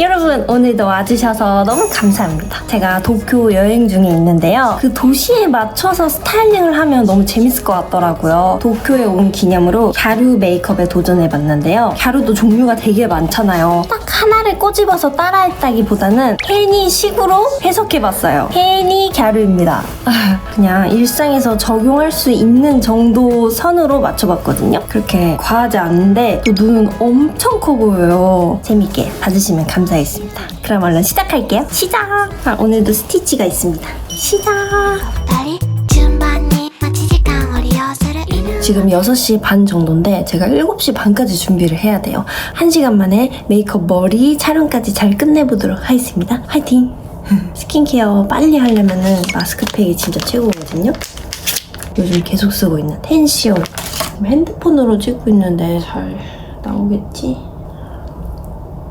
여러분 오늘도 와주셔서 너무 감사합니다. 제가 도쿄 여행 중에 있는데요. 그 도시에 맞춰서 스타일링을 하면 너무 재밌을 것 같더라고요. 도쿄에 온 기념으로 갸루 메이크업에 도전해봤는데요. 갸루도 종류가 되게 많잖아요. 딱 하나를 꼬집어서 따라했다기보다는 헤니식으로 해석해봤어요. 헤니 갸루입니다. 아, 그냥 일상에서 적용할 수 있는 정도 선으로 맞춰봤거든요. 그렇게 과하지 않은데 또 눈은 엄청 커 보여요. 재밌게 봐주시면 감사 감사했습니다. 그럼 얼른 시작할게요. 시작! 아, 오늘도 스티치가 있습니다. 시작! 지금 6시 반 정도인데 제가 7시 반까지 준비를 해야 돼요. 1시간 만에 메이크업, 머리, 촬영까지 잘 끝내보도록 하겠습니다. 화이팅! 스킨케어 빨리 하려면은 마스크팩이 진짜 최고거든요. 요즘 계속 쓰고 있는 텐시오. 핸드폰으로 찍고 있는데 잘 나오겠지?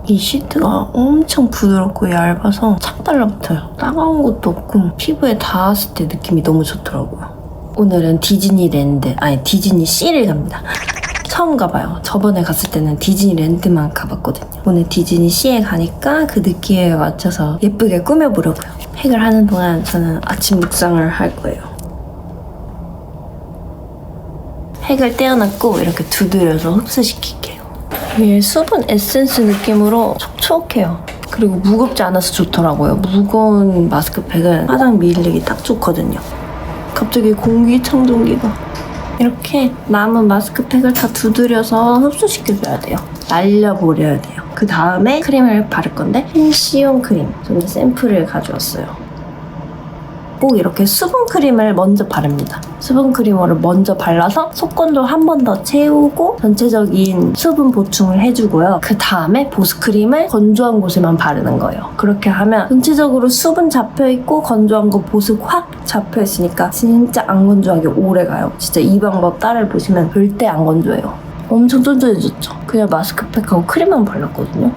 이 시트가 엄청 부드럽고 얇아서 착 달라붙어요. 따가운 것도 없고 피부에 닿았을 때 느낌이 너무 좋더라고요. 오늘은 디즈니랜드, 아니 디즈니시를 갑니다. 처음 가봐요. 저번에 갔을 때는 디즈니랜드만 가봤거든요. 오늘 디즈니 시에 가니까 그 느낌에 맞춰서 예쁘게 꾸며보려고요. 팩을 하는 동안 저는 아침 묵상을 할 거예요. 팩을 떼어놨고 이렇게 두드려서 흡수시킬게요. 이게 수분 에센스 느낌으로 촉촉해요. 그리고 무겁지 않아서 좋더라고요. 무거운 마스크팩은 화장 밀리기 딱 좋거든요. 갑자기 공기청정기가 이렇게 남은 마스크팩을 다 두드려서 흡수시켜줘야 돼요. 날려버려야 돼요. 그 다음에 크림을 바를 건데 펜시온 크림. 저는 샘플을 가져왔어요. 꼭 이렇게 수분 크림을 먼저 바릅니다. 수분 크림을 먼저 발라서 속건도 한 번 더 채우고 전체적인 수분 보충을 해주고요. 그 다음에 보습 크림을 건조한 곳에만 바르는 거예요. 그렇게 하면 전체적으로 수분 잡혀 있고 건조한 거 보습 확 잡혀 있으니까 진짜 안 건조하게 오래 가요. 진짜 이 방법 따라 보시면 절대 안 건조해요. 엄청 쫀쫀해졌죠. 그냥 마스크팩하고 크림만 발랐거든요.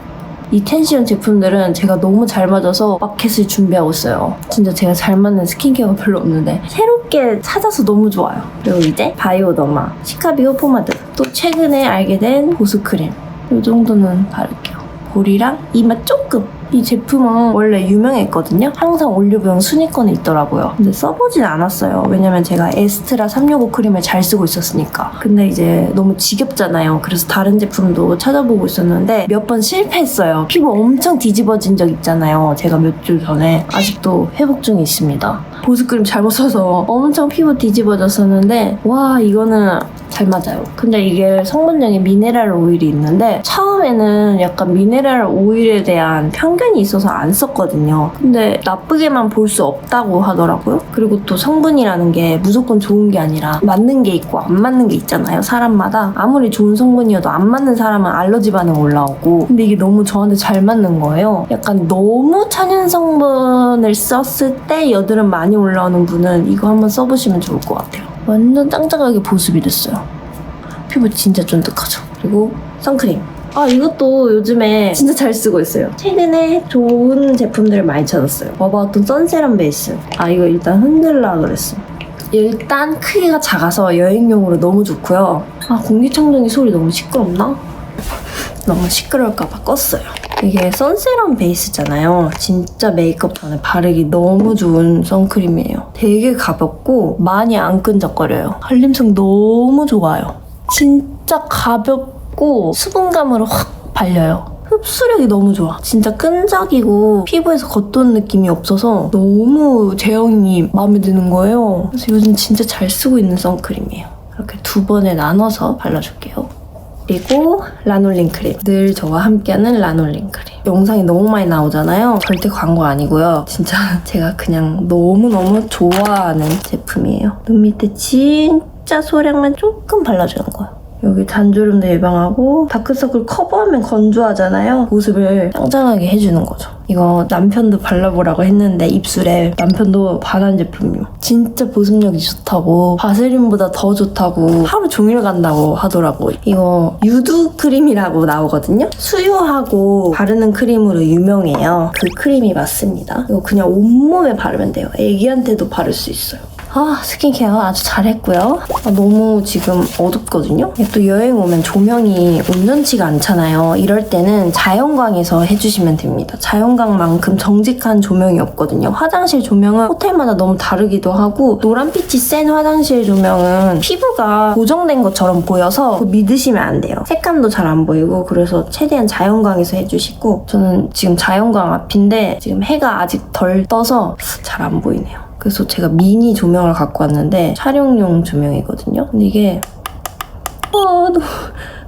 이 텐시온 제품들은 제가 너무 잘 맞아서 마켓을 준비하고 있어요. 진짜 제가 잘 맞는 스킨케어가 별로 없는데 새롭게 찾아서 너무 좋아요. 그리고 이제 바이오더마 시카비오 포마드 또 최근에 알게 된 보습크림 이 정도는 바를게요. 볼이랑 이마 조금 이 제품은 원래 유명했거든요. 항상 올리브영 순위권에 있더라고요. 근데 써보진 않았어요. 왜냐면 제가 에스트라 365 크림을 잘 쓰고 있었으니까. 근데 이제 너무 지겹잖아요. 그래서 다른 제품도 찾아보고 있었는데 몇 번 실패했어요. 피부 엄청 뒤집어진 적 있잖아요. 제가 몇 주 전에. 아직도 회복 중에 있습니다. 보습크림 잘못 써서 엄청 피부 뒤집어졌었는데 와 이거는 잘 맞아요. 근데 이게 성분명에 미네랄 오일이 있는데 처음에는 약간 미네랄 오일에 대한 편견이 있어서 안 썼거든요. 근데 나쁘게만 볼 수 없다고 하더라고요. 그리고 또 성분이라는 게 무조건 좋은 게 아니라 맞는 게 있고 안 맞는 게 있잖아요. 사람마다 아무리 좋은 성분이어도 안 맞는 사람은 알러지 반응 올라오고 근데 이게 너무 저한테 잘 맞는 거예요. 약간 너무 천연 성분을 썼을 때 여드름 많이 올라오는 분은 이거 한번 써보시면 좋을 것 같아요. 완전 짱짱하게 보습이 됐어요. 피부 진짜 쫀득하죠. 그리고 선크림. 아 이것도 요즘에 진짜 잘 쓰고 있어요. 최근에 좋은 제품들을 많이 찾았어요. 버바우톤 선세럼 베이스. 아 이거 일단 흔들라 그랬어. 일단 크기가 작아서 여행용으로 너무 좋고요. 아 공기청정기 소리 너무 시끄럽나? 너무 시끄러울까봐 껐어요. 이게 선세럼 베이스잖아요. 진짜 메이크업 전에 바르기 너무 좋은 선크림이에요. 되게 가볍고 많이 안 끈적거려요. 발림성 너무 좋아요. 진짜 가볍고 수분감으로 확 발려요. 흡수력이 너무 좋아. 진짜 끈적이고 피부에서 겉도는 느낌이 없어서 너무 제형이 마음에 드는 거예요. 그래서 요즘 진짜 잘 쓰고 있는 선크림이에요. 이렇게 두 번에 나눠서 발라줄게요. 그리고 라놀린 크림. 늘 저와 함께하는 라놀린 크림. 영상이 너무 많이 나오잖아요. 절대 광고 아니고요. 진짜 제가 그냥 너무너무 좋아하는 제품이에요. 눈 밑에 진짜 소량만 조금 발라주는 거예요. 여기 단주름도 예방하고 다크서클 커버하면 건조하잖아요. 모습을 짱짱하게 해주는 거죠. 이거 남편도 발라보라고 했는데 입술에 남편도 반한 제품이요. 진짜 보습력이 좋다고 바세린보다 더 좋다고 하루 종일 간다고 하더라고. 이거 유두 크림이라고 나오거든요. 수유하고 바르는 크림으로 유명해요. 그 크림이 맞습니다. 이거 그냥 온몸에 바르면 돼요. 애기한테도 바를 수 있어요. 아, 스킨케어 아주 잘했고요. 아, 너무 지금 어둡거든요. 또 여행 오면 조명이 온전치가 않잖아요. 이럴 때는 자연광에서 해주시면 됩니다. 자연광만큼 정직한 조명이 없거든요. 화장실 조명은 호텔마다 너무 다르기도 하고 노란빛이 센 화장실 조명은 피부가 고정된 것처럼 보여서 그거 믿으시면 안 돼요. 색감도 잘 안 보이고 그래서 최대한 자연광에서 해주시고 저는 지금 자연광 앞인데 지금 해가 아직 덜 떠서 잘 안 보이네요. 그래서 제가 미니 조명을 갖고 왔는데 촬영용 조명이거든요. 근데 이게 아, 너무,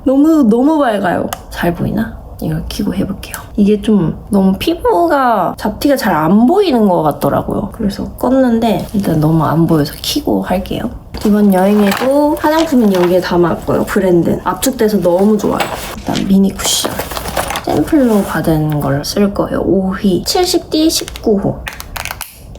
너무 너무 밝아요. 잘 보이나? 이거 켜고 해볼게요. 이게 좀 너무 피부가 잡티가 잘 안 보이는 것 같더라고요. 그래서 껐는데 일단 너무 안 보여서 켜고 할게요. 이번 여행에도 화장품은 여기에 담았고요. 브랜드 압축돼서 너무 좋아요. 일단 미니 쿠션. 샘플로 받은 걸 쓸 거예요. 5휘 70D 19호.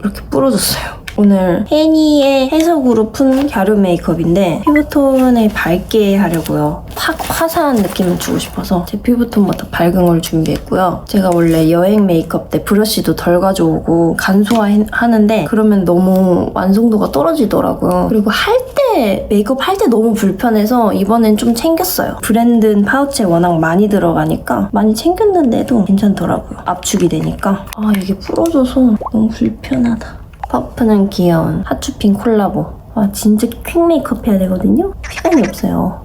이렇게 뿌려줬어요. 오늘 해니의 해석으로 푼 갸루 메이크업인데 피부톤을 밝게 하려고요. 확 화사한 느낌을 주고 싶어서 제 피부톤보다 밝은 걸 준비했고요. 제가 원래 여행 메이크업 때 브러쉬도 덜 가져오고 간소화하는데 그러면 너무 완성도가 떨어지더라고요. 그리고 할 때 메이크업 할 때 너무 불편해서 이번엔 좀 챙겼어요. 브랜드 파우치에 워낙 많이 들어가니까 많이 챙겼는데도 괜찮더라고요. 압축이 되니까 아 이게 부러져서 너무 불편하다. 퍼프는 귀여운 하츄핑 콜라보. 아, 진짜 퀵 메이크업 해야 되거든요? 시간이 없어요.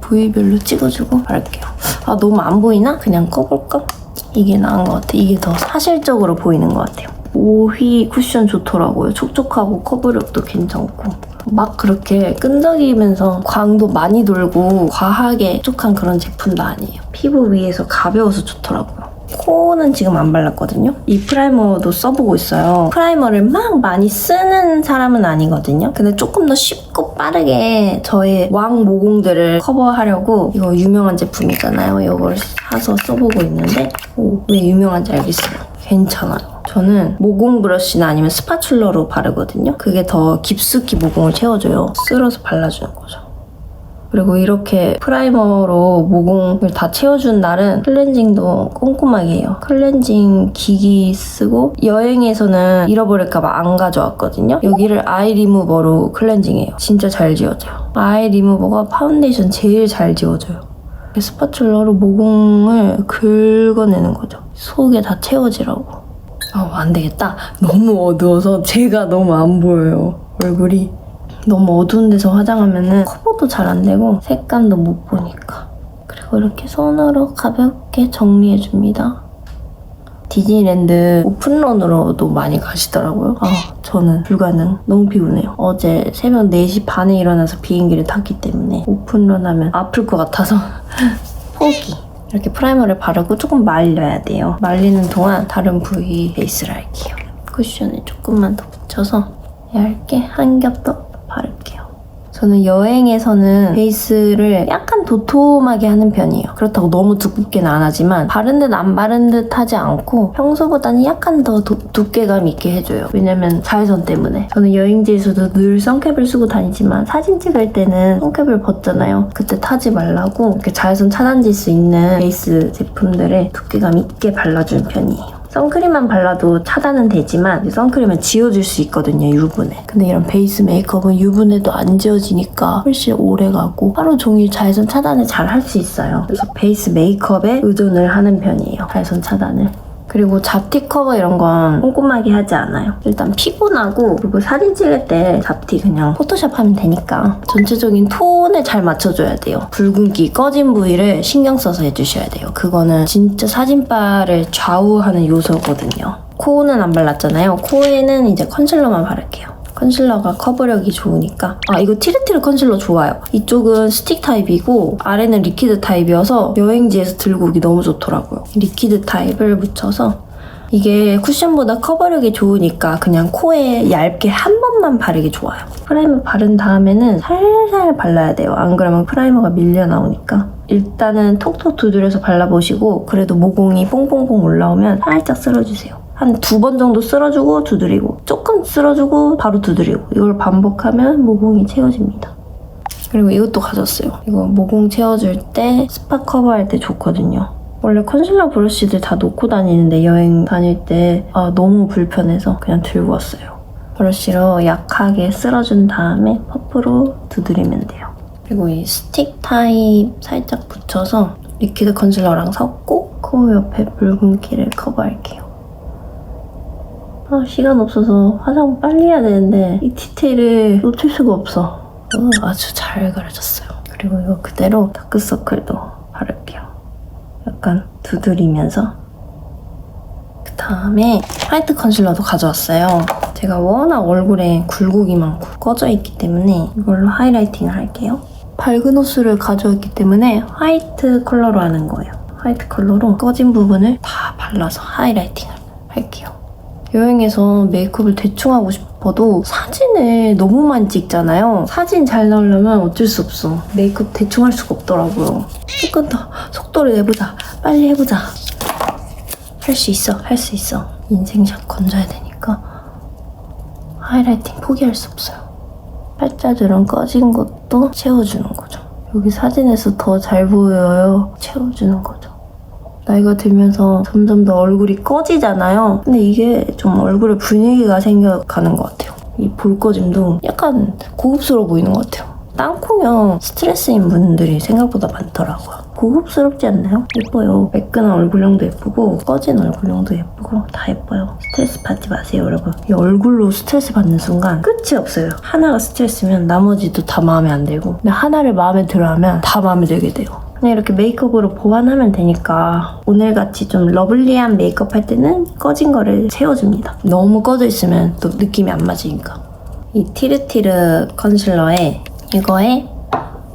부위별로 찍어주고 말게요. 아, 너무 안 보이나? 그냥 꺼볼까? 이게 나은 것 같아. 이게 더 사실적으로 보이는 것 같아요. 오휘 쿠션 좋더라고요. 촉촉하고 커버력도 괜찮고. 막 그렇게 끈적이면서 광도 많이 돌고 과하게 촉촉한 그런 제품도 아니에요. 피부 위에서 가벼워서 좋더라고요. 코는 지금 안 발랐거든요. 이 프라이머도 써보고 있어요. 프라이머를 막 많이 쓰는 사람은 아니거든요. 근데 조금 더 쉽고 빠르게 저의 왕 모공들을 커버하려고 이거 유명한 제품이잖아요. 이걸 사서 써보고 있는데 오, 왜 유명한지 알겠어요. 괜찮아요. 저는 모공 브러쉬나 아니면 스파츌러로 바르거든요. 그게 더 깊숙이 모공을 채워줘요. 쓸어서 발라주는 거죠. 그리고 이렇게 프라이머로 모공을 다 채워준 날은 클렌징도 꼼꼼하게 해요. 클렌징 기기 쓰고 여행에서는 잃어버릴까봐 안 가져왔거든요. 여기를 아이 리무버로 클렌징해요. 진짜 잘 지워져요. 아이 리무버가 파운데이션 제일 잘 지워져요. 스파츌러로 모공을 긁어내는 거죠. 속에 다 채워지라고. 아, 안 되겠다. 너무 어두워서 제가 너무 안 보여요. 얼굴이. 너무 어두운 데서 화장하면은 커버도 잘 안 되고 색감도 못 보니까. 그리고 이렇게 손으로 가볍게 정리해줍니다. 디즈니랜드 오픈런으로도 많이 가시더라고요. 아, 저는 불가능. 너무 피곤해요. 어제 새벽 4시 반에 일어나서 비행기를 탔기 때문에 오픈런 하면 아플 것 같아서 포기. 이렇게 프라이머를 바르고 조금 말려야 돼요. 말리는 동안 다른 부위 베이스를 할게요. 쿠션을 조금만 더 붙여서 얇게 한 겹 더 바를게요. 저는 여행에서는 베이스를 약간 도톰하게 하는 편이에요. 그렇다고 너무 두껍게는 안 하지만 바른 듯 안 바른 듯 하지 않고 평소보다는 약간 더 도- 두께감 있게 해줘요. 왜냐면 자외선 때문에. 저는 여행지에서도 늘 선캡을 쓰고 다니지만 사진 찍을 때는 선캡을 벗잖아요. 그때 타지 말라고 이렇게 자외선 차단질 수 있는 베이스 제품들을 두께감 있게 발라주는 편이에요. 선크림만 발라도 차단은 되지만 선크림은 지워줄 수 있거든요 유분에. 근데 이런 베이스 메이크업은 유분에도 안 지워지니까 훨씬 오래 가고 하루 종일 자외선 차단을 잘 할 수 있어요. 그래서 베이스 메이크업에 의존을 하는 편이에요 자외선 차단을 그리고 잡티 커버 이런 건 꼼꼼하게 하지 않아요. 일단 피곤하고 그리고 사진 찍을 때 잡티 그냥 포토샵 하면 되니까 전체적인 톤을 잘 맞춰줘야 돼요. 붉은기 꺼진 부위를 신경 써서 해주셔야 돼요. 그거는 진짜 사진빨을 좌우하는 요소거든요. 코는 안 발랐잖아요. 코에는 이제 컨실러만 바를게요. 컨실러가 커버력이 좋으니까. 아 이거 티르티르 컨실러 좋아요. 이쪽은 스틱 타입이고 아래는 리퀴드 타입이어서 여행지에서 들고 오기 너무 좋더라고요. 리퀴드 타입을 묻혀서 이게 쿠션보다 커버력이 좋으니까 그냥 코에 얇게 한 번만 바르기 좋아요. 프라이머 바른 다음에는 살살 발라야 돼요. 안 그러면 프라이머가 밀려 나오니까. 일단은 톡톡 두드려서 발라보시고 그래도 모공이 뽕뽕뽕 올라오면 살짝 쓸어주세요 한 두 번 정도 쓸어주고 두드리고 조금 쓸어주고 바로 두드리고 이걸 반복하면 모공이 채워집니다. 그리고 이것도 가졌어요. 이거 모공 채워줄 때 스팟 커버할 때 좋거든요. 원래 컨실러 브러쉬들 다 놓고 다니는데 여행 다닐 때 아, 너무 불편해서 그냥 들고 왔어요. 브러쉬로 약하게 쓸어준 다음에 퍼프로 두드리면 돼요. 그리고 이 스틱 타입 살짝 붙여서 리퀴드 컨실러랑 섞고 코 옆에 붉은기를 커버할게요. 아, 시간 없어서 화장 빨리 해야 되는데 이 디테일을 놓칠 수가 없어. 어, 아주 잘 그려졌어요. 그리고 이거 그대로 다크서클도 바를게요. 약간 두드리면서 그 다음에 화이트 컨실러도 가져왔어요. 제가 워낙 얼굴에 굴곡이 많고 꺼져 있기 때문에 이걸로 하이라이팅을 할게요. 밝은 호수를 가져왔기 때문에 화이트 컬러로 하는 거예요. 화이트 컬러로 꺼진 부분을 다 발라서 하이라이팅을 할게요. 여행에서 메이크업을 대충 하고 싶어도 사진을 너무 많이 찍잖아요. 사진 잘 나오려면 어쩔 수 없어. 메이크업 대충 할 수가 없더라고요. 조금 더 속도를 내보자. 빨리 해보자. 할 수 있어. 할 수 있어. 인생샷 건져야 되니까 하이라이팅 포기할 수 없어요. 팔자주름 꺼진 것도 채워주는 거죠. 여기 사진에서 더 잘 보여요. 채워주는 거죠. 나이가 들면서 점점 더 얼굴이 꺼지잖아요. 근데 이게 좀 얼굴에 분위기가 생겨가는 것 같아요. 이 볼꺼짐도 약간 고급스러워 보이는 것 같아요. 땅콩형 스트레스인 분들이 생각보다 많더라고요. 고급스럽지 않나요? 예뻐요. 매끈한 얼굴형도 예쁘고 꺼진 얼굴형도 예쁘고 다 예뻐요. 스트레스 받지 마세요, 여러분. 이 얼굴로 스트레스 받는 순간 끝이 없어요. 하나가 스트레스면 나머지도 다 마음에 안 들고 근데 하나를 마음에 들어하면 다 마음에 들게 돼요. 그냥 이렇게 메이크업으로 보완하면 되니까 오늘같이 좀 러블리한 메이크업 할 때는 꺼진 거를 채워줍니다. 너무 꺼져 있으면 또 느낌이 안 맞으니까. 이 티르티르 컨실러에 이거에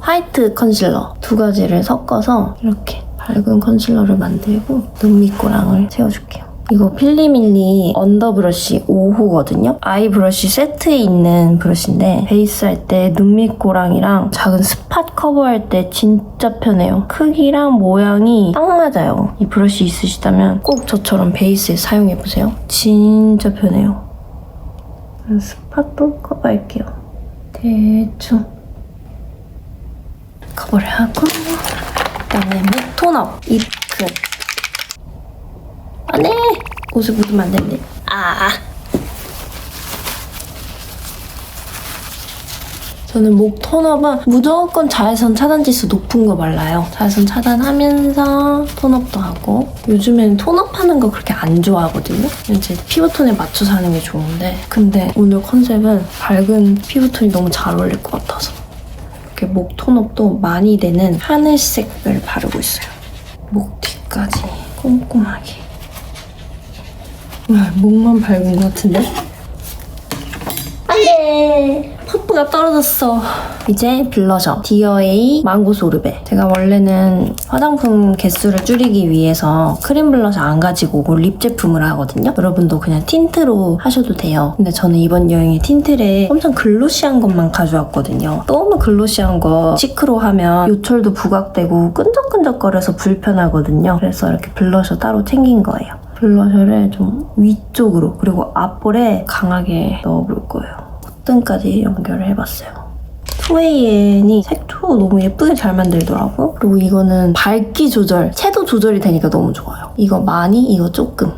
화이트 컨실러 두 가지를 섞어서 이렇게 밝은 컨실러를 만들고 눈 밑꼬랑을 채워줄게요. 이거 필리밀리 언더 브러쉬 5호거든요. 아이 브러쉬 세트에 있는 브러쉬인데 베이스 할 때 눈 밑꼬랑이랑 작은 스팟 커버할 때 진짜 편해요. 크기랑 모양이 딱 맞아요. 이 브러쉬 있으시다면 꼭 저처럼 베이스에 사용해보세요. 진짜 편해요. 스팟도 커버할게요. 대충 커버를 하고 그다음에 목 톤업 입크 안돼 옷을 묻으면 안 되는데 아 저는 목 톤업은 무조건 자외선 차단 지수 높은 거 발라요. 자외선 차단하면서 톤업도 하고 요즘엔 톤업하는 거 그렇게 안 좋아하거든요. 이제 피부톤에 맞춰서 하는 게 좋은데 근데 오늘 컨셉은 밝은 피부톤이 너무 잘 어울릴 것 같아서 이렇게 목 톤업도 많이 되는 하늘색을 바르고 있어요. 목 뒤까지 꼼꼼하게. 와, 목만 밝은 것 같은데? 안돼. 퍼프가 떨어졌어. 이제 블러셔. 디어에이 망고 소르베. 제가 원래는 화장품 개수를 줄이기 위해서 크림 블러셔 안 가지고 오고 립 제품을 하거든요. 여러분도 그냥 틴트로 하셔도 돼요. 근데 저는 이번 여행에 틴트를 엄청 글로시한 것만 가져왔거든요. 너무 글로시한 거 시크로 하면 요철도 부각되고 끈적끈적거려서 불편하거든요. 그래서 이렇게 블러셔 따로 챙긴 거예요 블러셔를 좀 위쪽으로 그리고 앞볼에 강하게 넣어볼 거예요. 콧등까지 연결을 해봤어요. 투웨이엔이 색조 너무 예쁘게 잘 만들더라고요. 그리고 이거는 밝기 조절, 채도 조절이 되니까 너무 좋아요. 이거 많이, 이거 조금.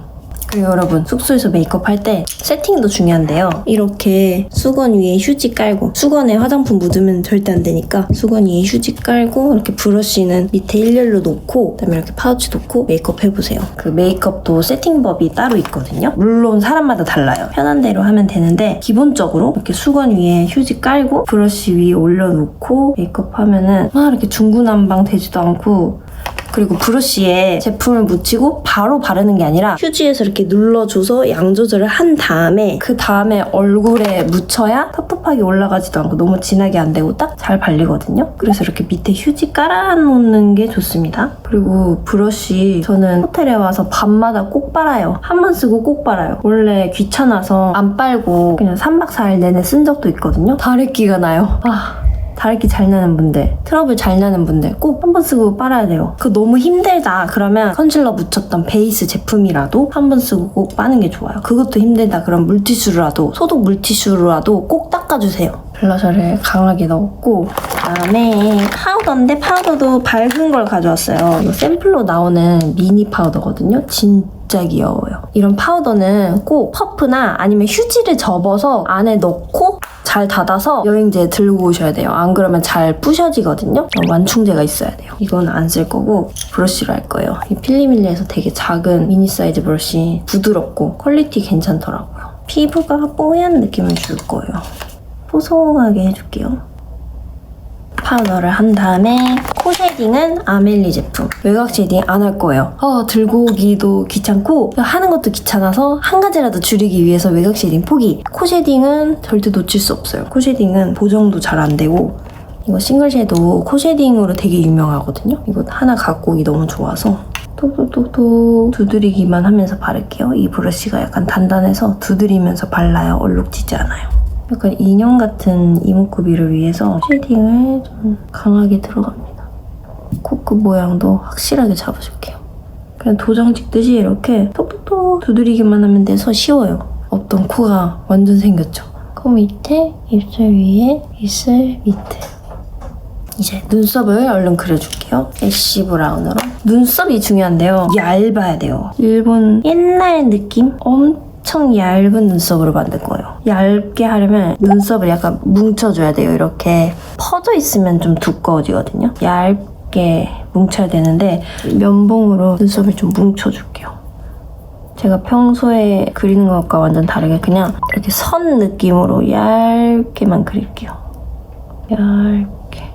그리고 여러분 숙소에서 메이크업 할 때 세팅도 중요한데요. 이렇게 수건 위에 휴지 깔고 수건에 화장품 묻으면 절대 안 되니까 수건 위에 휴지 깔고 이렇게 브러쉬는 밑에 일렬로 놓고 그다음에 이렇게 파우치 놓고 메이크업 해보세요. 그 메이크업도 세팅법이 따로 있거든요. 물론 사람마다 달라요. 편한 대로 하면 되는데 기본적으로 이렇게 수건 위에 휴지 깔고 브러쉬 위에 올려놓고 메이크업 하면은 막 이렇게 중구난방 되지도 않고 그리고 브러쉬에 제품을 묻히고 바로 바르는 게 아니라 휴지에서 이렇게 눌러줘서 양 조절을 한 다음에 그 다음에 얼굴에 묻혀야 텁텁하게 올라가지도 않고 너무 진하게 안 되고 딱 잘 발리거든요. 그래서 이렇게 밑에 휴지 깔아놓는 게 좋습니다. 그리고 브러쉬 저는 호텔에 와서 밤마다 꼭 빨아요. 한 번 쓰고 꼭 빨아요. 원래 귀찮아서 안 빨고 그냥 3박 4일 내내 쓴 적도 있거든요. 다래끼가 나요. 아. 다래끼 잘 나는 분들, 트러블 잘 나는 분들 꼭 한 번 쓰고 빨아야 돼요. 그거 너무 힘들다 그러면 컨실러 묻혔던 베이스 제품이라도 한 번 쓰고 꼭 빠는 게 좋아요. 그것도 힘들다 그럼 물티슈로라도 소독 물티슈로라도 꼭 닦아주세요. 블러셔를 강하게 넣었고 그다음에 파우더인데 파우더도 밝은 걸 가져왔어요. 이거 샘플로 나오는 미니 파우더거든요. 진짜 귀여워요. 이런 파우더는 꼭 퍼프나 아니면 휴지를 접어서 안에 넣고 잘 닫아서 여행지에 들고 오셔야 돼요. 안 그러면 잘 부셔지거든요. 완충제가 있어야 돼요. 이건 안 쓸 거고 브러쉬로 할 거예요. 이 필리밀리에서 되게 작은 미니 사이즈 브러쉬 부드럽고 퀄리티 괜찮더라고요. 피부가 뽀얀 느낌을 줄 거예요. 소소하게 해줄게요. 파우더를 한 다음에 코 쉐딩은 아멜리 제품. 외곽 쉐딩 안 할 거예요. 어, 들고 오기도 귀찮고 하는 것도 귀찮아서 한 가지라도 줄이기 위해서 외곽 쉐딩 포기. 코 쉐딩은 절대 놓칠 수 없어요. 코 쉐딩은 보정도 잘 안 되고 이거 싱글 섀도우 코 쉐딩으로 되게 유명하거든요. 이거 하나 갖고 오기 너무 좋아서 톡톡톡톡 두드리기만 하면서 바를게요. 이 브러쉬가 약간 단단해서 두드리면서 발라야 얼룩지지 않아요. 약간 인형 같은 이목구비를 위해서 쉐딩을 좀 강하게 들어갑니다. 코끝 모양도 확실하게 잡아줄게요. 그냥 도장 찍듯이 이렇게 톡톡톡 두드리기만 하면 돼서 쉬워요. 없던 코가 완전 생겼죠. 코 밑에, 입술 위에, 입술 밑에. 이제 눈썹을 얼른 그려줄게요. 애쉬 브라운으로. 눈썹이 중요한데요. 얇아야 돼요. 일본 옛날 느낌? 엄청 얇은 눈썹으로 만들 거예요. 얇게 하려면 눈썹을 약간 뭉쳐줘야 돼요. 이렇게 퍼져 있으면 좀 두꺼워지거든요. 얇게 뭉쳐야 되는데 면봉으로 눈썹을 좀 뭉쳐줄게요. 제가 평소에 그리는 것과 완전 다르게 그냥 이렇게 선 느낌으로 얇게만 그릴게요. 얇게.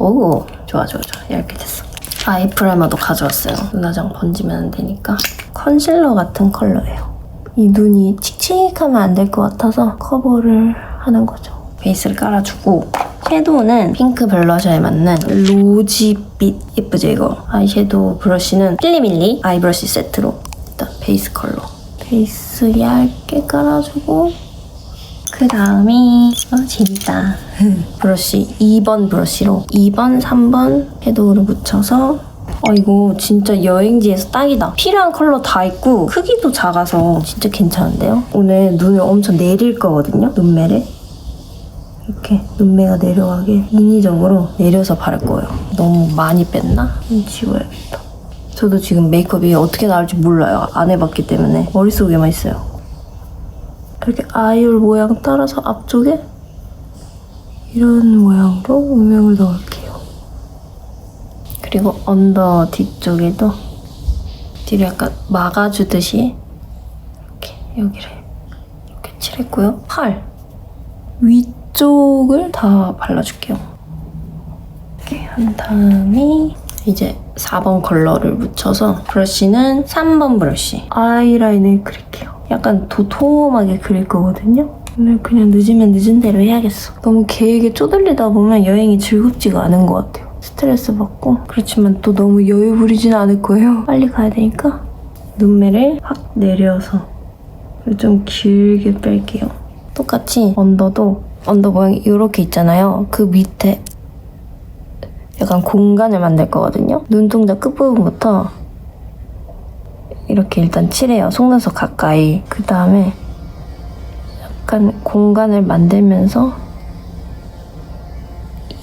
오, 좋아, 좋아, 좋아. 얇게 됐어. 아이 프라이머도 가져왔어요. 눈화장 번지면 안 되니까. 컨실러 같은 컬러예요. 이 눈이 칙칙하면 안 될 것 같아서 커버를 하는 거죠. 베이스를 깔아주고 섀도우는 핑크 블러셔에 맞는 로지빛 예쁘죠 이거? 아이섀도우 브러쉬는 필리밀리 아이브러쉬 세트로 일단 베이스 컬러 베이스 얇게 깔아주고 그 다음에 어 재밌다 브러쉬 2번 브러쉬로 2번 3번 섀도우를 묻혀서 어 이거 진짜 여행지에서 딱이다. 필요한 컬러 다 있고 크기도 작아서 진짜 괜찮은데요? 오늘 눈을 엄청 내릴 거거든요 눈매를. 이렇게 눈매가 내려가게 인위적으로 내려서 바를 거예요. 너무 많이 뺐나? 좀 지워야겠다 저도 지금 메이크업이 어떻게 나올지 몰라요. 안 해봤기 때문에 머릿속에만 있어요. 이렇게 아이올 모양 따라서 앞쪽에 이런 모양으로 음영을 넣을게요. 그리고 언더 뒤쪽에도 뒤를 약간 막아주듯이 이렇게 여기를 이렇게 칠했고요. 팔 위쪽을 다 발라줄게요. 이렇게 한 다음에 이제 4번 컬러를 묻혀서 브러쉬는 3번 브러쉬 아이라인을 그릴게요. 약간 도톰하게 그릴 거거든요. 오늘 그냥 늦으면 늦은 대로 해야겠어. 너무 계획에 쪼들리다 보면 여행이 즐겁지가 않은 것 같아요. 스트레스 받고 그렇지만 또 너무 여유 부리진 않을 거예요. 빨리 가야 되니까 눈매를 확 내려서 좀 길게 뺄게요. 똑같이 언더도 언더 모양이 이렇게 있잖아요. 그 밑에 약간 공간을 만들 거거든요. 눈동자 끝부분부터 이렇게 일단 칠해요. 속눈썹 가까이. 그 다음에 약간 공간을 만들면서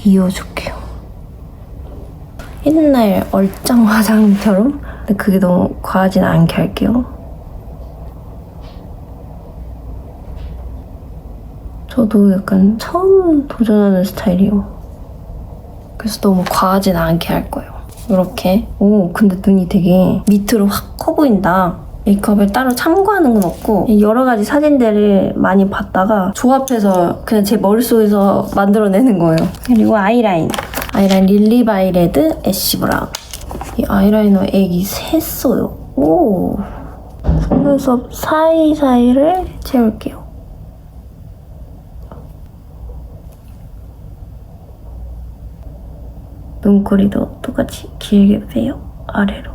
이어줄게요. 옛날 얼짱 화장처럼? 근데 그게 너무 과하진 않게 할게요. 저도 약간 처음 도전하는 스타일이요. 그래서 너무 과하진 않게 할 거예요. 이렇게. 오, 근데 눈이 되게 밑으로 확 커 보인다. 메이크업을 따로 참고하는 건 없고 여러 가지 사진들을 많이 봤다가 조합해서 그냥 제 머릿속에서 만들어내는 거예요. 그리고 아이라인. 아이라인 릴리 바이 레드 애쉬 브라운. 이 아이라이너 액이 샜어요. 오. 속눈썹 사이사이를 채울게요. 눈꼬리도 똑같이 길게 빼요. 아래로.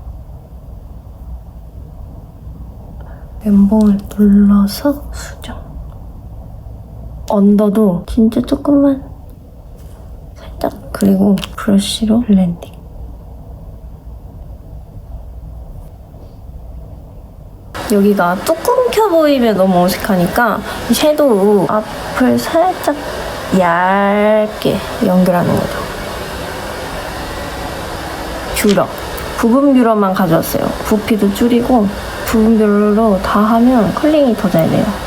멘봉을 눌러서 수정. 언더도 진짜 조금만 그리고 브러쉬로 블렌딩. 여기가 뚜 켜 보이면 너무 어색하니까 섀도우 앞을 살짝 얇게 연결하는 거죠. 뷰러. 부분 뷰러만 가져왔어요. 부피도 줄이고 부분별로 다 하면 컬링이 더 잘 돼요.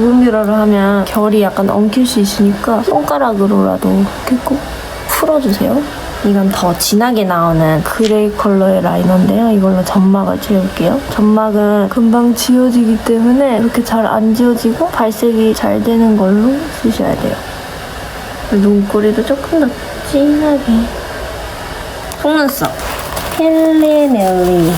뷰러를 하면 결이 약간 엉킬 수 있으니까 손가락으로라도 꼭 풀어주세요. 이건 더 진하게 나오는 그레이 컬러의 라이너인데요. 이걸로 점막을 지울게요. 점막은 금방 지워지기 때문에 이렇게 잘 안 지워지고 발색이 잘 되는 걸로 쓰셔야 돼요. 눈꼬리도 조금 더 진하게. 속눈썹. 펠레넬리.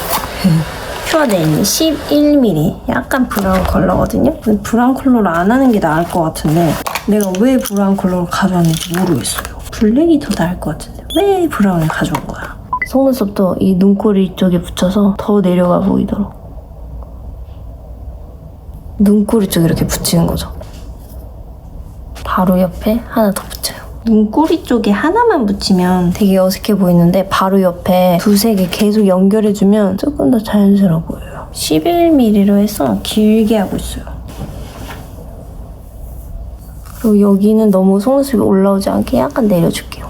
퓨어데일 11mm. 약간 브라운 컬러거든요. 근데 브라운 컬러를 안 하는 게 나을 것 같은데 내가 왜 브라운 컬러를 가져왔는지 모르겠어요. 블랙이 더 나을 것 같은데 왜 브라운을 가져온 거야? 속눈썹도 이 눈꼬리 쪽에 붙여서 더 내려가 보이도록 눈꼬리 쪽에 이렇게 붙이는 거죠. 바로 옆에 하나 더 붙여요. 눈꼬리 쪽에 하나만 붙이면 되게 어색해 보이는데 바로 옆에 두세 개 계속 연결해주면 조금 더 자연스러워 보여요. 11mm로 해서 길게 하고 있어요. 그리고 여기는 너무 속눈썹이 올라오지 않게 약간 내려줄게요.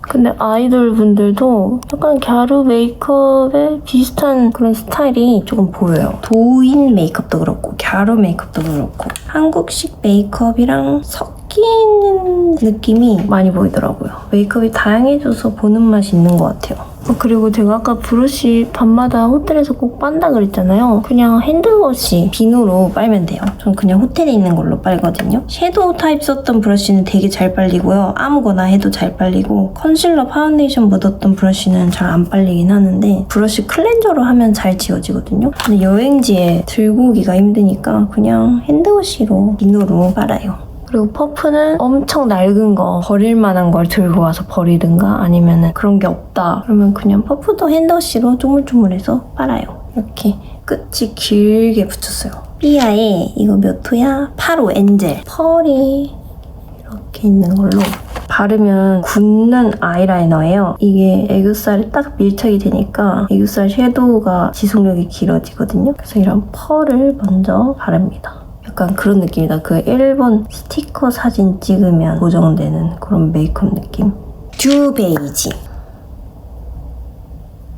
근데 아이돌 분들도 약간 갸루 메이크업에 비슷한 그런 스타일이 조금 보여요. 도인 메이크업도 그렇고 갸루 메이크업도 그렇고 한국식 메이크업이랑 섞 이는 느낌이 많이 보이더라고요. 메이크업이 다양해져서 보는 맛이 있는 것 같아요. 어, 그리고 제가 아까 브러쉬 밤마다 호텔에서 꼭 빤다 그랬잖아요. 그냥 핸드워시 비누로 빨면 돼요. 전 그냥 호텔에 있는 걸로 빨거든요. 섀도우 타입 썼던 브러쉬는 되게 잘 빨리고요. 아무거나 해도 잘 빨리고 컨실러 파운데이션 묻었던 브러쉬는 잘 안 빨리긴 하는데 브러쉬 클렌저로 하면 잘 지워지거든요. 근데 여행지에 들고 오기가 힘드니까 그냥 핸드워시로 비누로 빨아요. 그리고 퍼프는 엄청 낡은 거 버릴 만한 걸 들고 와서 버리든가 아니면 그런 게 없다 그러면 그냥 퍼프도 핸드워시로 쪼물쪼물해서 빨아요 이렇게 끝이 길게 붙였어요 삐아의 이거 몇 호야? 8호 엔젤 펄이 이렇게 있는 걸로 바르면 굳는 아이라이너예요. 이게 애교살에 딱 밀착이 되니까 애교살 섀도우가 지속력이 길어지거든요. 그래서 이런 펄을 먼저 바릅니다. 약간 그런 느낌이다. 그 일본 스티커 사진 찍으면 고정되는 그런 메이크업 느낌. 듀 베이지.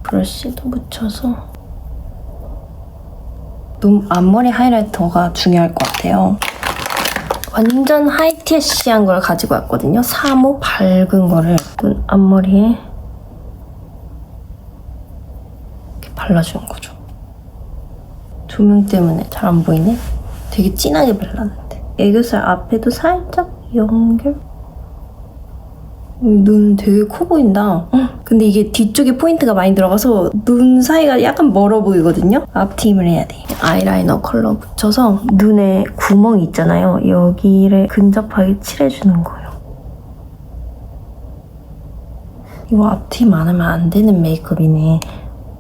브러쉬도 묻혀서 눈 앞머리 하이라이터가 중요할 것 같아요. 완전 하이티시한 걸 가지고 왔거든요. 3호 밝은 거를 눈 앞머리에 이렇게 발라주는 거죠. 조명 때문에 잘 안 보이네. 되게 진하게 발랐는데. 애교살 앞에도 살짝 연결? 눈 되게 커 보인다. 응. 근데 이게 뒤쪽에 포인트가 많이 들어가서 눈 사이가 약간 멀어 보이거든요. 앞트임을 해야 돼. 아이라이너 컬러 묻혀서 눈에 구멍 있잖아요. 여기를 근접하게 칠해주는 거예요. 이거 앞트임 안 하면 안 되는 메이크업이네.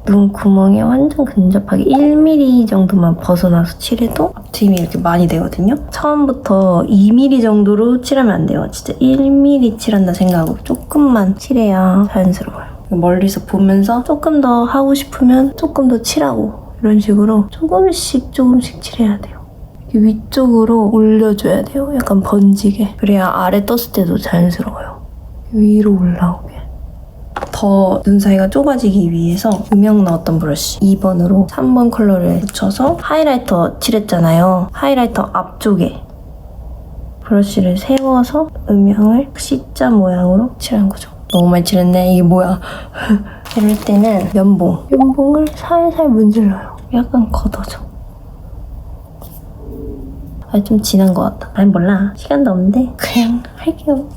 눈 구멍에 완전 근접하게 1mm 정도만 벗어나서 칠해도 앞트임이 이렇게 많이 되거든요. 처음부터 2mm 정도로 칠하면 안 돼요. 진짜 1mm 칠한다 생각하고 조금만 칠해야 자연스러워요. 멀리서 보면서 조금 더 하고 싶으면 조금 더 칠하고 이런 식으로 조금씩 조금씩 칠해야 돼요. 위쪽으로 올려줘야 돼요. 약간 번지게. 그래야 아래 떴을 때도 자연스러워요. 위로 올라오게. 더 눈 사이가 좁아지기 위해서 음영 넣었던 브러쉬 2번으로 3번 컬러를 묻혀서 하이라이터 칠했잖아요. 하이라이터 앞쪽에 브러쉬를 세워서 음영을 C자 모양으로 칠한 거죠. 너무 많이 칠했네. 이게 뭐야. 이럴 때는 면봉. 면봉을 살살 문질러요. 약간 걷어져. 아, 좀 진한 것 같다. 아니, 몰라. 시간도 없는데 그냥 할게요.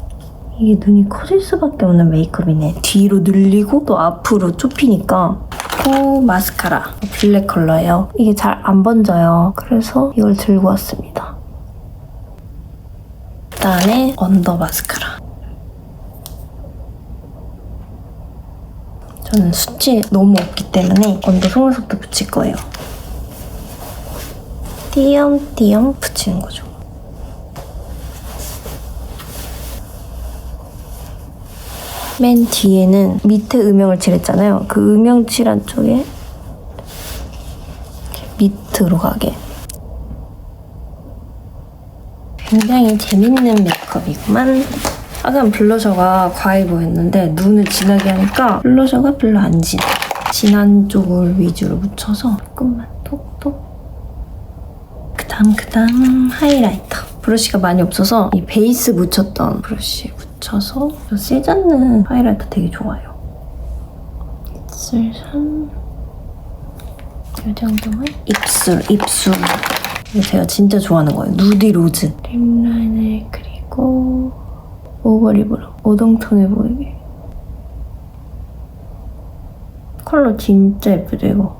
이게 눈이 커질 수밖에 없는 메이크업이네. 뒤로 늘리고 또 앞으로 좁히니까. 코 마스카라. 블랙 컬러예요. 이게 잘 안 번져요. 그래서 이걸 들고 왔습니다. 그다음에 언더 마스카라. 저는 수치 너무 없기 때문에 언더 속눈썹도 붙일 거예요. 띄엄띄엄 붙이는 거죠. 맨 뒤에는 밑에 음영을 칠했잖아요. 그 음영 칠한 쪽에 밑으로 가게. 굉장히 재밌는 메이크업이구만. 화장 블러셔가 과해 보였는데 눈을 진하게 하니까 블러셔가 별로 안 진해. 진한 쪽을 위주로 묻혀서 조금만 톡톡. 그다음 그다음 하이라이터. 브러쉬가 많이 없어서 이 베이스 묻혔던 브러쉬 묻혀서 저 세잖는 하이라이터 되게 좋아요. 입술선? 이 정도만? 입술 입술. 이거 제가 진짜 좋아하는 거예요. 누디 로즈. 립라인을 그리고 오버립으로 오동통해 보이게. 컬러 진짜 예쁘죠 이거?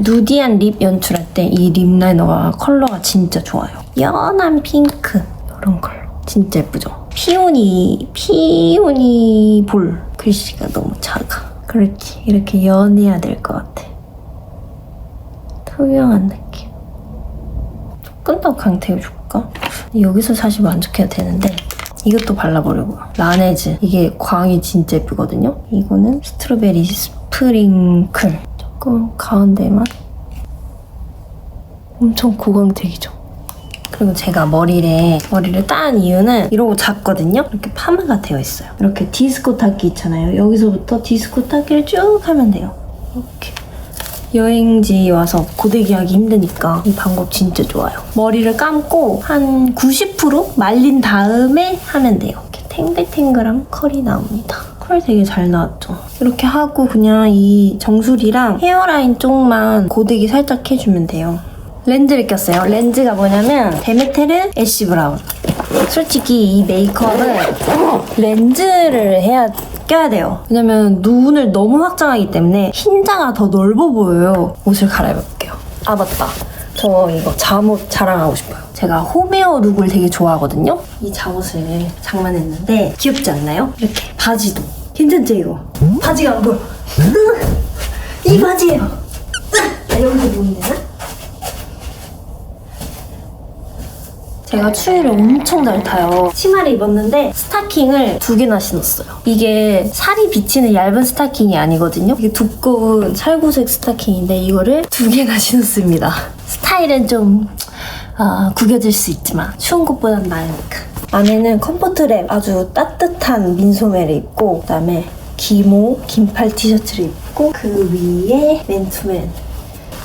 누디한 립 연출할 때 이 립라이너가 컬러가 진짜 좋아요. 연한 핑크. 이런 컬러. 진짜 예쁘죠 피오니 피오니 볼 글씨가 너무 작아 그렇지 이렇게 연해야 될 것 같아 투명한 느낌 조금 더 강태해줄까? 여기서 사실 만족해야 되는데 이것도 발라보려고요. 라네즈. 이게 광이 진짜 예쁘거든요. 이거는 스트로베리 스프링클. 조금 가운데만. 엄청 고광택이죠. 그리고 제가 머리를 머리를 따은 이유는 이러고 잤거든요. 이렇게 파마가 되어 있어요. 이렇게 디스코 닦기 있잖아요. 여기서부터 디스코 닦기를 쭉 하면 돼요. 이렇게. 여행지 와서 고데기 하기 힘드니까 이 방법 진짜 좋아요. 머리를 감고 한 90% 말린 다음에 하면 돼요. 이렇게 탱글탱글한 컬이 나옵니다. 컬 되게 잘 나왔죠. 이렇게 하고 그냥 이 정수리랑 헤어라인 쪽만 고데기 살짝 해주면 돼요. 렌즈를 꼈어요. 렌즈가 뭐냐면 데메테르 애쉬 브라운. 솔직히 이 메이크업은 렌즈를 해야 껴야 돼요. 왜냐면 눈을 너무 확장하기 때문에 흰자가 더 넓어 보여요. 옷을 갈아입을게요. 아 맞다. 저 이거 잠옷 자랑하고 싶어요. 제가 홈웨어 룩을 되게 좋아하거든요. 이 잠옷을 장만했는데 귀엽지 않나요? 이렇게 바지도 괜찮죠 이거? 바지가 안 보여. 이 바지예요. 아, 여기서 보면 되나? 제가 추위를 엄청 잘 타요. 치마를 입었는데 스타킹을 두 개나 신었어요. 이게 살이 비치는 얇은 스타킹이 아니거든요. 이게 두꺼운 살구색 스타킹인데 이거를 두 개나 신었습니다. 스타일은 좀 아, 구겨질 수 있지만 추운 것보단 나으니까. 안에는 컴포트랩 아주 따뜻한 민소매를 입고 그다음에 기모 긴팔 티셔츠를 입고 그 위에 맨투맨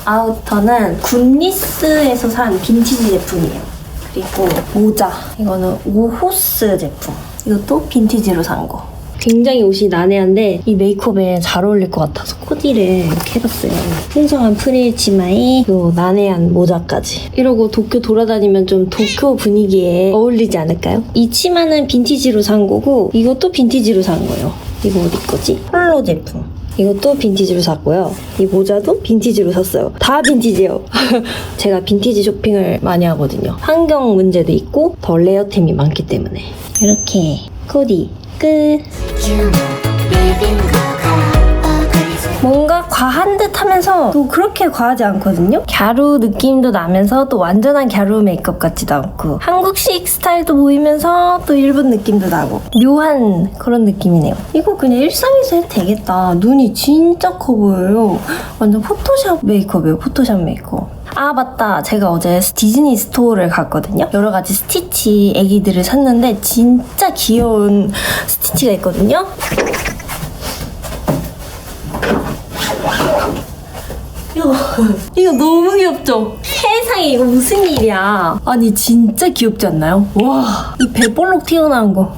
아우터는 굿리스에서 산 빈티지 제품이에요. 그리고 모자. 이거는 오호스 제품. 이것도 빈티지로 산 거. 굉장히 옷이 난해한데 이 메이크업에 잘 어울릴 것 같아서 코디를 이렇게 해봤어요. 풍성한 프릴 치마에 요 난해한 모자까지. 이러고 도쿄 돌아다니면 좀 도쿄 분위기에 어울리지 않을까요? 이 치마는 빈티지로 산 거고 이것도 빈티지로 산 거예요. 이거 어디 거지? 폴로 제품. 이것도 빈티지로 샀고요. 이 모자도 빈티지로 샀어요. 다 빈티지요. 제가 빈티지 쇼핑을 많이 하거든요. 환경 문제도 있고 더 레어템이 많기 때문에. 이렇게 코디 끝. 뭔가 과한 듯 하면서 또 그렇게 과하지 않거든요? 갸루 느낌도 나면서 또 완전한 갸루 메이크업 같지도 않고 한국식 스타일도 보이면서 또 일본 느낌도 나고 묘한 그런 느낌이네요. 이거 그냥 일상에서 해도 되겠다. 눈이 진짜 커 보여요. 완전 포토샵 메이크업이에요. 포토샵 메이크업. 아 맞다 제가 어제 디즈니 스토어를 갔거든요 여러 가지 스티치 애기들을 샀는데 진짜 귀여운 스티치가 있거든요 이거, 이거 너무 귀엽죠? 세상에 이거 무슨 일이야. 아니 진짜 귀엽지 않나요? 와, 이 배 볼록 튀어나온 거.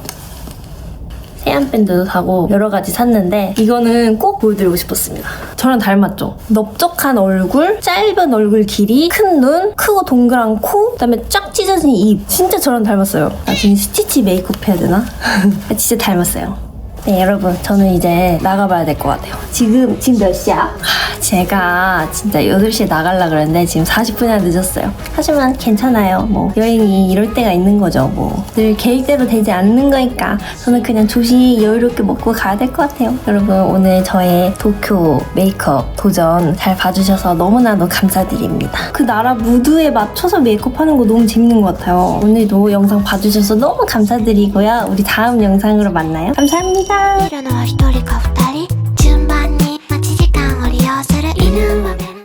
세안 밴드도 사고 여러 가지 샀는데 이거는 꼭 보여드리고 싶었습니다. 저랑 닮았죠? 넓적한 얼굴, 짧은 얼굴 길이, 큰 눈, 크고 동그란 코, 그다음에 쫙 찢어진 입. 진짜 저랑 닮았어요. 나중에 스티치 메이크업 해야 되나? 진짜 닮았어요. 네 여러분 저는 이제 나가봐야 될 것 같아요. 지금 지금 몇 시야? 하, 제가 진짜 8시에 나가려 그랬는데 지금 40분이나 늦었어요. 하지만 괜찮아요. 뭐 여행이 이럴 때가 있는 거죠. 뭐 늘 계획대로 되지 않는 거니까 저는 그냥 조심히 여유롭게 먹고 가야 될 것 같아요. 여러분 오늘 저의 도쿄 메이크업 도전 잘 봐주셔서 너무나도 감사드립니다. 그 나라 무드에 맞춰서 메이크업 하는 거 너무 재밌는 것 같아요. 오늘도 영상 봐주셔서 너무 감사드리고요. 우리 다음 영상으로 만나요. 감사합니다 いるのは一人か二人順番に待ち時間を利用する犬は